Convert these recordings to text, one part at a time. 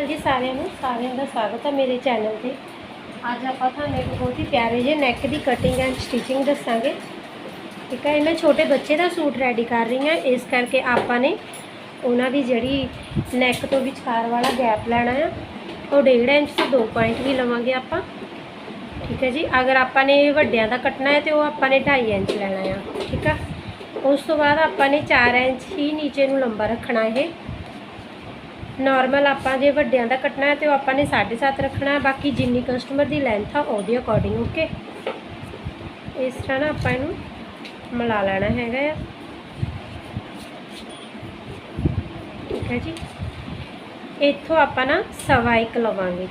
ਅਕਾਲ ਜੀ ਸਾਰਿਆਂ ਨੂੰ, ਸਾਰਿਆਂ ਦਾ ਸਵਾਗਤ ਹੈ ਮੇਰੇ ਚੈਨਲ ਤੇ। ਅੱਜ ਆਪਾਂ ਤੁਹਾਨੂੰ ਇੱਕ ਬਹੁਤ ਹੀ ਪਿਆਰੇ ਜਿਹੇ ਨੈਕ ਦੀ ਕਟਿੰਗ ਐਂਡ ਸਟਿਚਿੰਗ ਦੱਸਾਂਗੇ। ਠੀਕ ਹੈ, ਇਹਨਾਂ ਛੋਟੇ ਬੱਚੇ ਦਾ ਸੂਟ ਰੈਡੀ ਕਰ ਰਹੀ ਹਾਂ। ਇਸ ਕਰਕੇ ਆਪਾਂ ਨੇ ਉਹਨਾਂ ਦੀ ਜਿਹੜੀ ਨੈਕ ਤੋਂ ਵਿਚਕਾਰ ਵਾਲਾ ਗੈਪ ਲੈਣਾ ਆ, ਉਹ 1.5 ਇੰਚ ਤੋਂ 2 ਪੁਆਇੰਟ ਵੀ ਲਵਾਂਗੇ ਆਪਾਂ। ਠੀਕ ਹੈ ਜੀ, ਅਗਰ ਆਪਾਂ ਨੇ ਵੱਡਿਆਂ ਦਾ ਕੱਟਣਾ ਹੈ ਤੇ ਉਹ ਆਪਾਂ ਨੇ 2.5 ਇੰਚ ਲੈਣਾ ਆ। ਠੀਕ ਆ, ਉਸ ਤੋਂ ਬਾਅਦ ਆਪਾਂ ਨੇ 4 ਇੰਚ ਹੀ ਨੀਚੇ ਨੂੰ ਲੰਬਾ ਰੱਖਣਾ ਇਹ। ਨਾਰਮਲ ਆਪਾਂ ਜੇ ਵੱਡਿਆਂ ਦਾ ਕੱਟਣਾ ਹੈ ਤੇ ਉਹ ਆਪਾਂ ਨੇ 7.5 ਰੱਖਣਾ ਬਾਕੀ ਜਿੰਨੀ ਕਸਟਮਰ ਦੀ ਲੈਂਥ ਆ, ਉਹਦੇ ਅਕੋਰਡਿੰਗ ਓਕੇ ਇਸ ਤਰ੍ਹਾਂ ਨਾ ਆਪਾਂ ਇਹਨੂੰ ਮਿਲਾ ਲੈਣਾ ਹੈਗਾ ਆ। ਠੀਕ ਹੈ ਜੀ। ਇੱਥੋਂ ਆਪਾਂ ਨਾ ਸਵਾ ਇੱਕ ਲਵਾਂਗੇ।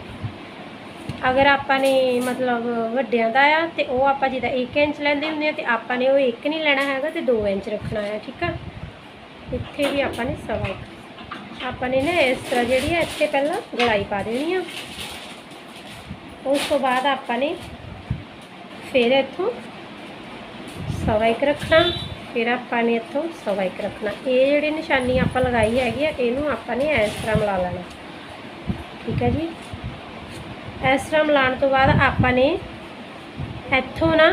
ਅਗਰ ਆਪਾਂ ਨੇ ਮਤਲਬ ਵੱਡਿਆਂ ਦਾ ਆ ਤੇ ਉਹ ਆਪਾਂ ਜਿਹਦਾ 1 ਇੰਚ ਲੈਂਦੇ ਹੁੰਦੇ ਆ ਤੇ ਆਪਾਂ ਨੇ ਉਹ 1 ਨਹੀਂ ਲੈਣਾ ਹੈਗਾ ਤੇ 2 ਇੰਚ ਰੱਖਣਾ ਆ, ਠੀਕ ਆ? ਇੱਥੇ ਵੀ ਆਪਾਂ ਨੇ ਸਵਾ ਇੱਕ ਆਪਾਂ ਨੇ ਨਾ ਇਸ ਤਰ੍ਹਾਂ ਜਿਹੜੀ ਹੈ ਇੱਥੇ ਪਹਿਲਾਂ ਗਲਾਈ ਪਾ ਦੇਣੀ ਆ। ਉਸ ਤੋਂ ਬਾਅਦ ਆਪਾਂ ਨੇ ਫਿਰ ਇੱਥੋਂ ਸਵਾ ਇੱਕ ਰੱਖਣਾ, ਫਿਰ ਆਪਾਂ ਨੇ ਇੱਥੋਂ ਸਵਾ ਇੱਕ ਰੱਖਣਾ। ਇਹ ਜਿਹੜੀ ਨਿਸ਼ਾਨੀ ਆਪਾਂ ਲਗਾਈ ਹੈਗੀ ਆ, ਇਹਨੂੰ ਆਪਾਂ ਨੇ ਇਸ ਤਰ੍ਹਾਂ ਮਿਲਾ ਲੈਣਾ। ਠੀਕ ਹੈ ਜੀ? ਇਸ ਤਰ੍ਹਾਂ ਮਿਲਾਉਣ ਤੋਂ ਬਾਅਦ ਆਪਾਂ ਨੇ ਇੱਥੋਂ ਨਾ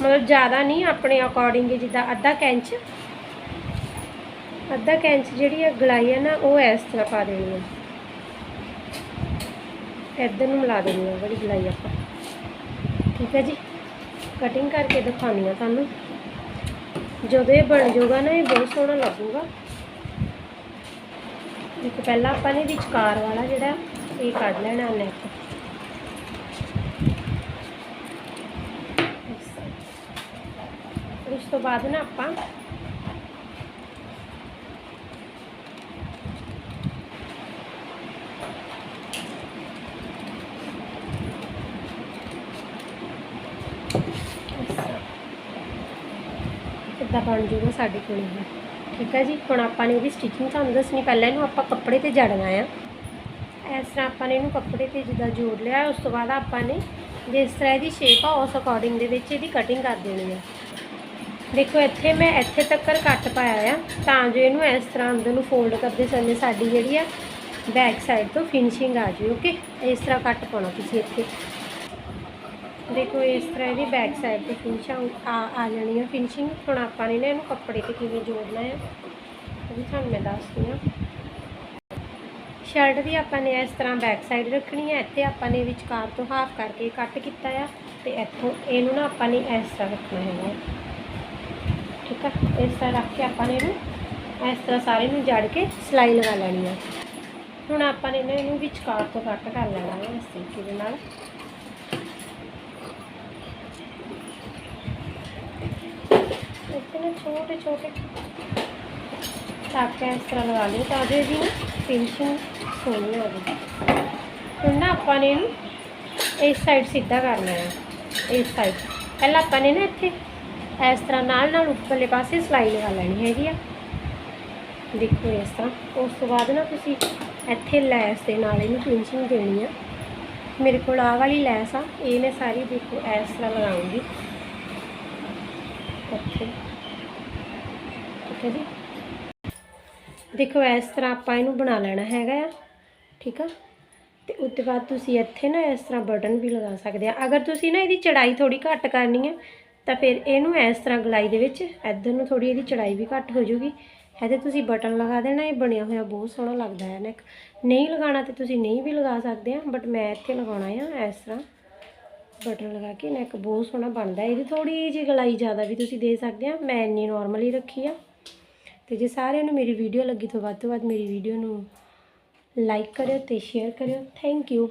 ਮਤਲਬ ਜ਼ਿਆਦਾ ਨਹੀਂ, ਆਪਣੇ ਅਕੋਰਡਿੰਗ ਜਿੱਦਾਂ ਅੱਧਾ ਕੈਂਚ ਅੱਧਾ ਕੈਂਚ ਜਿਹੜੀ ਆ ਗਲਾਈ ਆ ਨਾ, ਉਹ ਇਸ ਤਰ੍ਹਾਂ ਪਾ ਦੇਣੀ ਆ ਇੱਧਰ ਨੂੰ ਮਿਲਾ ਦੇਣੀ ਆ ਬੜੀ ਗਲਾਈ ਆਪਾਂ। ਠੀਕ ਹੈ ਜੀ? ਕਟਿੰਗ ਕਰਕੇ ਦਿਖਾਉਣੀ ਆ ਤੁਹਾਨੂੰ। ਜਦੋਂ ਇਹ ਬਣ ਜਾਊਗਾ ਨਾ, ਇਹ ਬਹੁਤ ਸੋਹਣਾ ਲੱਗੂਗਾ। ਇੱਕ ਪਹਿਲਾਂ ਆਪਾਂ ਨੇ ਵਿਚਕਾਰ ਵਾਲਾ ਜਿਹੜਾ, ਇਹ ਕੱਢ ਲੈਣਾ ਨੈਕ ਉਸ ਤੋਂ ਬਾਅਦ ਨਾ ਆਪਾਂ ਕਿੱਦਾਂ ਬਣ ਜੂਗਾ ਸਾਡੇ ਕੋਲ ਇਹ। ਠੀਕ ਹੈ ਜੀ, ਹੁਣ ਆਪਾਂ ਨੇ ਇਹਦੀ ਸਟਿਚਿੰਗ ਤੁਹਾਨੂੰ ਦੱਸਣੀ, ਪਹਿਲਾਂ ਇਹਨੂੰ ਆਪਾਂ ਕੱਪੜੇ ਤੇ ਜੜਨਾ ਆ। ਇਸ ਤਰ੍ਹਾਂ ਆਪਾਂ ਨੇ ਇਹਨੂੰ ਕੱਪੜੇ ਤੇ ਜਿੱਦਾਂ ਜੋੜ ਲਿਆ, ਉਸ ਤੋਂ ਬਾਅਦ ਆਪਾਂ ਨੇ ਜਿਸ ਤਰ੍ਹਾਂ ਇਹਦੀ ਸ਼ੇਪ ਆ, ਉਸ ਅਕੋਰਡਿੰਗ ਦੇ ਵਿੱਚ ਇਹਦੀ ਕਟਿੰਗ ਕਰ ਦੇਣੀ ਆ। ਦੇਖੋ, ਇੱਥੇ ਮੈਂ ਇੱਥੇ ਤੱਕ ਕੱਟ ਪਾਇਆ ਆ, ਤਾਂ ਜੋ ਇਹਨੂੰ ਇਸ ਤਰ੍ਹਾਂ ਅੰਦਰ ਨੂੰ ਫੋਲਡ ਕਰਦੇ ਸਮੇਂ ਸਾਡੀ ਜਿਹੜੀ ਆ ਬੈਕ ਸਾਈਡ ਤੋਂ ਫਿਨਿਸ਼ਿੰਗ ਆ ਜਾਵੇ ਓਕੇ ਇਸ ਤਰ੍ਹਾਂ ਕੱਟ ਪਾਉਣਾ ਤੁਸੀਂ ਇੱਥੇ। ਦੇਖੋ, ਇਸ ਤਰ੍ਹਾਂ ਇਹਦੀ ਬੈਕ ਸਾਈਡ ਤੇ ਫਿਨਿਸ਼ਿੰਗ ਆ ਆ ਜਾਣੀ ਹੈ ਫਿਨਿਸ਼ਿੰਗ ਹੁਣ ਆਪਾਂ ਨੇ ਨਾ ਇਹਨੂੰ ਕੱਪੜੇ ਤੇ ਕਿਵੇਂ ਜੋੜਨਾ ਹੈ ਉਹ ਵੀ ਤੁਹਾਨੂੰ ਮੈਂ ਦੱਸਦੀ ਹਾਂ ਸ਼ਰਟ ਦੀ ਆਪਾਂ ਨੇ ਇਸ ਤਰ੍ਹਾਂ ਬੈਕ ਸਾਈਡ ਰੱਖਣੀ ਹੈ ਇੱਥੇ ਆਪਾਂ ਨੇ ਵਿਚਕਾਰ ਤੋਂ ਹਾਫ ਕਰਕੇ ਕੱਟ ਕੀਤਾ ਆ, ਤੇ ਇੱਥੋਂ ਇਹਨੂੰ ਨਾ ਆਪਾਂ ਨੇ ਇਸ ਤਰ੍ਹਾਂ ਰੱਖਣਾ ਹੈਗਾ ਠੀਕ ਆ? ਇਸ ਤਰ੍ਹਾਂ ਰੱਖ ਕੇ ਆਪਾਂ ਨੇ ਇਹਨੂੰ ਇਸ ਤਰ੍ਹਾਂ ਸਾਰੇ ਨੂੰ ਜੜ ਕੇ ਸਿਲਾਈ ਲਗਾ ਲੈਣੀ ਆ। ਹੁਣ ਆਪਾਂ ਨੇ ਨਾ ਇਹਨੂੰ ਵਿਚਕਾਰ ਤੋਂ ਕੱਟ ਕਰ ਲੈਣਾ ਹੈ ਇਸ ਤਰੀਕੇ ਦੇ ਨਾਲ। ਇੱਥੇ ਨਾ ਛੋਟੇ ਛੋਟੇ ਟਾਕੇ ਇਸ ਤਰ੍ਹਾਂ ਲਗਾ ਲਿਓ ਤਾਂ ਜੋ ਇਹਦੀ ਫਿਨਿਸ਼ਿੰਗ ਸੋਹਣੀ ਹੋ ਜਾਵੇ ਹੁਣ ਨਾ ਆਪਾਂ ਨੇ ਇਹਨੂੰ ਇਸ ਸਾਈਡ ਸਿੱਧਾ ਕਰਨਾ ਹੈ ਇਸ ਸਾਈਡ ਪਹਿਲਾਂ ਆਪਾਂ ਨੇ ਨਾ ਇੱਥੇ ਇਸ ਤਰ੍ਹਾਂ ਨਾਲ ਨਾਲ ਉੱਪਰਲੇ ਪਾਸੇ ਸਲਾਈ ਲਗਾ ਲੈਣੀ ਹੈਗੀ ਆ। ਦੇਖੋ ਇਸ ਤਰ੍ਹਾਂ। ਉਸ ਤੋਂ ਬਾਅਦ ਨਾ ਤੁਸੀਂ ਇੱਥੇ ਲੈਸ ਦੇ ਨਾਲ ਇਹਨੂੰ ਫਿਨਿਸ਼ਿੰਗ ਦੇਣੀ ਆ। ਮੇਰੇ ਕੋਲ ਆਹ ਵਾਲੀ ਲੈਸ ਆ, ਇਹ ਮੈਂ ਸਾਰੀ ਦੇਖੋ ਇਸ ਤਰ੍ਹਾਂ ਲਗਾਉਂਗੀ। ਇੱਥੇ। ਠੀਕ ਹੈ ਜੀ। ਦੇਖੋ, ਇਸ ਤਰ੍ਹਾਂ ਆਪਾਂ ਇਹਨੂੰ ਬਣਾ ਲੈਣਾ ਹੈਗਾ ਆ, ਠੀਕ ਆ। ਤੇ ਉਸ ਤੋਂ ਬਾਅਦ ਤੁਸੀਂ ਇੱਥੇ ਨਾ ਇਸ ਤਰ੍ਹਾਂ ਬਟਨ ਵੀ ਲਗਾ ਸਕਦੇ ਆ। ਅਗਰ ਤੁਸੀਂ ਨਾ ਇਹਦੀ ਚੜਾਈ ਥੋੜੀ ਘੱਟ ਕਰਨੀ ਹੈ ਤਾਂ ਫਿਰ ਇਹਨੂੰ ਇਸ ਤਰ੍ਹਾਂ ਗਲਾਈ ਦੇ ਵਿੱਚ, ਇੱਧਰ ਨੂੰ ਥੋੜੀ ਇਹਦੀ ਚੜਾਈ ਵੀ ਘੱਟ ਹੋ ਜਾਊਗੀ ਇਹਦੇ ਤੁਸੀਂ ਬਟਨ ਲਗਾ ਦੇਣਾ, ਇਹ ਬਣਿਆ ਹੋਇਆ ਬਹੁਤ ਸੋਹਣਾ ਲੱਗਦਾ ਹੈ ਨੈਕ ਨਹੀਂ ਲਗਾਉਣਾ ਤੇ ਤੁਸੀਂ ਨਹੀਂ ਵੀ ਲਗਾ ਸਕਦੇ ਆ ਬਟ ਮੈਂ ਇੱਥੇ ਲਗਾਉਣਾ ਆ ਇਸ ਤਰ੍ਹਾਂ। ਬਟਨ ਲਗਾ ਕੇ ਨੈਕ ਬਹੁਤ ਸੋਹਣਾ ਬਣਦਾ ਇਹਦੀ ਥੋੜੀ ਜਿਹੀ ਗਲਾਈ ਜ਼ਿਆਦਾ ਵੀ ਤੁਸੀਂ ਦੇ ਸਕਦੇ ਆ। ਮੈਂ ਇੰਨੀ ਨਾਰਮਲੀ ਰੱਖੀ ਆ। ਤੇ ਜੇ ਸਾਰਿਆਂ ਨੂੰ ਮੇਰੀ ਵੀਡੀਓ ਲੱਗੀ ਤਾਂ ਵੱਧ ਤੋਂ ਵੱਧ ਮੇਰੀ ਵੀਡੀਓ ਨੂੰ ਲਾਈਕ ਕਰਿਓ ਤੇ ਸ਼ੇਅਰ ਕਰਿਓ। Thank you